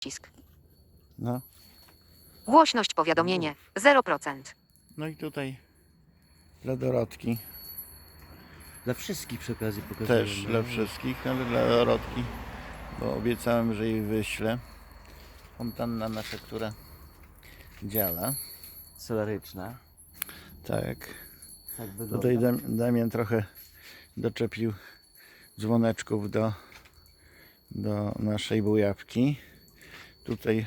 Cisk. No, Głośność powiadomienie 0%. no i tutaj dla Dorotki Dla wszystkich przy okazji pokazuję. też, no. dla wszystkich, ale dla Dorotki, bo obiecałem, że jej wyślę. Fontanna nasza, która działa. Solaryczna. Tak. Tak wygląda. Tutaj Dam- Damian trochę doczepił dzwoneczków do, do naszej bujawki. Tutaj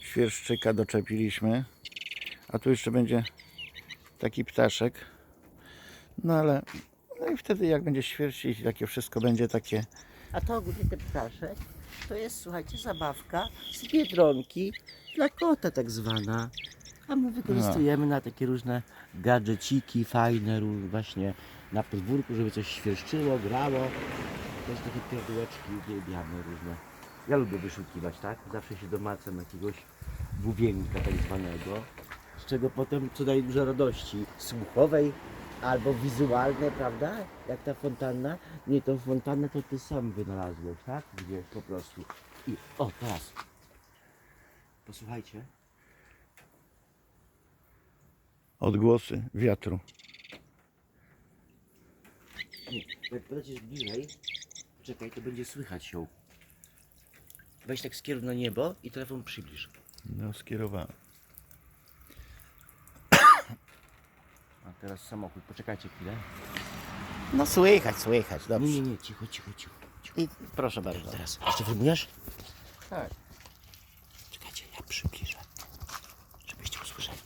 świerszczyka doczepiliśmy. A tu jeszcze będzie taki ptaszek. No ale no i wtedy jak będzie świerścić i takie wszystko będzie takie A to ogólnie ten ptaszek to jest, słuchajcie, zabawka z biedronki dla kota tak zwana. A my wykorzystujemy na takie różne gadżeciki fajne, właśnie na podwórku, żeby coś świerszczyło, grało. Też takie pierdółeczki uwielbiamy różne. Ja lubię wyszukiwać, tak? Zawsze się domacam jakiegoś buwienka tak zwanego, z czego potem co daje dużo radości słuchowej albo wizualnej, prawda? Jak ta fontanna. Nie, tą fontannę to ty sam wynalazłeś, tak? Gdzie po prostu. I o, teraz. Posłuchajcie. odgłosy wiatru. Nie, jak polecisz bliżej, czekaj, to będzie słychać ją. Weź tak skieruj na niebo i telefon przybliż. No skierowałem. A teraz samochód, poczekajcie chwilę. No słychać, słychać, Nie, dobrze. nie, nie, cicho, cicho, cicho. cicho. I proszę bardzo. Teraz, jeszcze filmujesz? Tak. Czekajcie, ja przybliżę. Żebyście usłyszeli.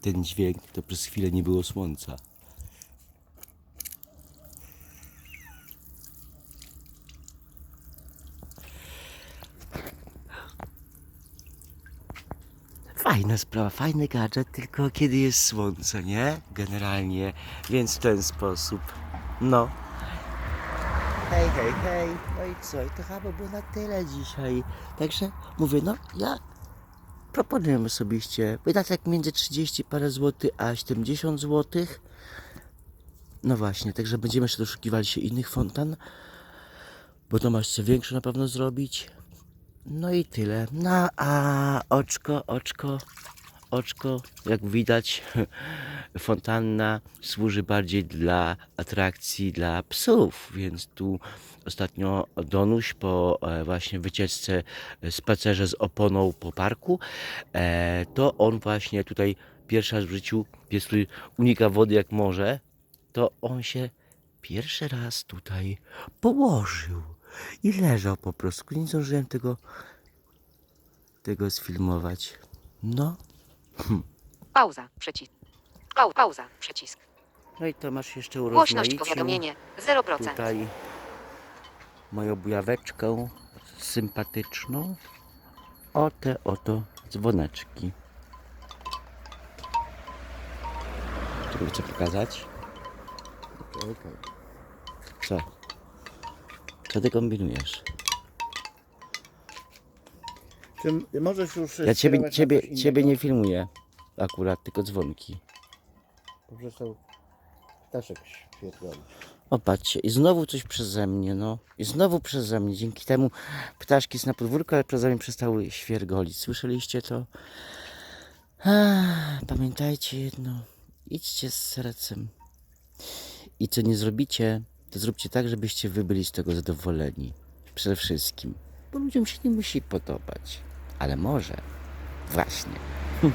Ten dźwięk to przez chwilę nie było słońca. Fajna sprawa, fajny gadżet, tylko kiedy jest słońce, nie? Generalnie, więc w ten sposób. No. Hej, hej, hej. No i co? I to chyba było na tyle dzisiaj. Także mówię, no ja proponuję osobiście wydatek między 30 parę złotych a 70 złotych. No właśnie, także będziemy jeszcze doszukiwali się innych fontan. Bo to masz co większe na pewno zrobić. No i tyle. No a oczko, oczko, oczko, jak widać, fontanna służy bardziej dla atrakcji dla psów, więc tu ostatnio Donuś po e, właśnie wycieczce, e, spacerze z oponą po parku, e, to on właśnie tutaj pierwszy raz w życiu, pies, który unika wody jak może, to on się pierwszy raz tutaj położył i leżał po prostu. Nie zdążyłem tego, tego sfilmować. No. Pauza. Przycisk. Pau, pauza. Przycisk. No i to masz jeszcze Głośność urozmaicił powiadomienie 0%. tutaj moją bujaweczkę sympatyczną. O te oto dzwoneczki. Czy chcę pokazać? Okej, okej. Co? Co ty kombinujesz? Czy możesz już Ja ciebie, skierować na ciebie, coś ciebie innego? nie filmuję akurat, tylko dzwonki. Po prostu ptaszek świetlony. O patrzcie, i znowu coś przeze mnie, no. I znowu przeze mnie. Dzięki temu ptaszki są na podwórku, ale przeze mnie przestały świergolić. Słyszeliście to? Pamiętajcie jedno. Idźcie z sercem. I co nie zrobicie, to zróbcie tak, żebyście wy byli z tego zadowoleni. Przede wszystkim. Bo ludziom się nie musi podobać. Ale może. Właśnie.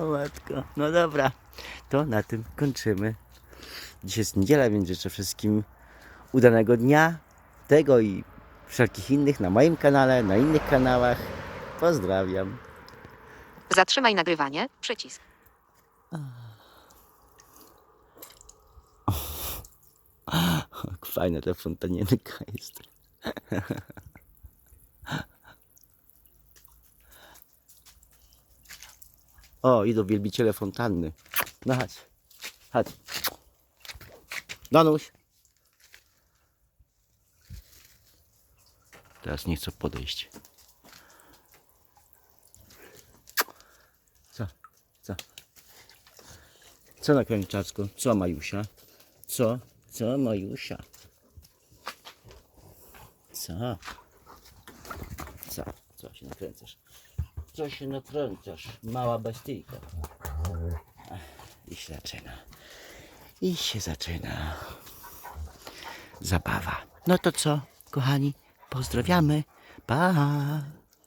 o matko. No dobra. To na tym kończymy. Dziś jest niedziela, więc życzę wszystkim udanego dnia. Tego i wszelkich innych na moim kanale, na innych kanałach. Pozdrawiam. Zatrzymaj nagrywanie. Przycisk. Jak fajna ta fontanienka jest. O, idą wielbiciele fontanny. No chodź. Chodź. Danuś. Teraz nie chcę podejść. Co? Co? Co na krańczacku? Co Majusia? Co? Co Majusia? Co? Co? Co się nakręcasz? Co się nakręcasz? Mała bestyjka. I się zaczyna. I się zaczyna. Zabawa. No to co, kochani? Pozdrawiamy. Pa!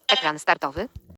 Ekran startowy.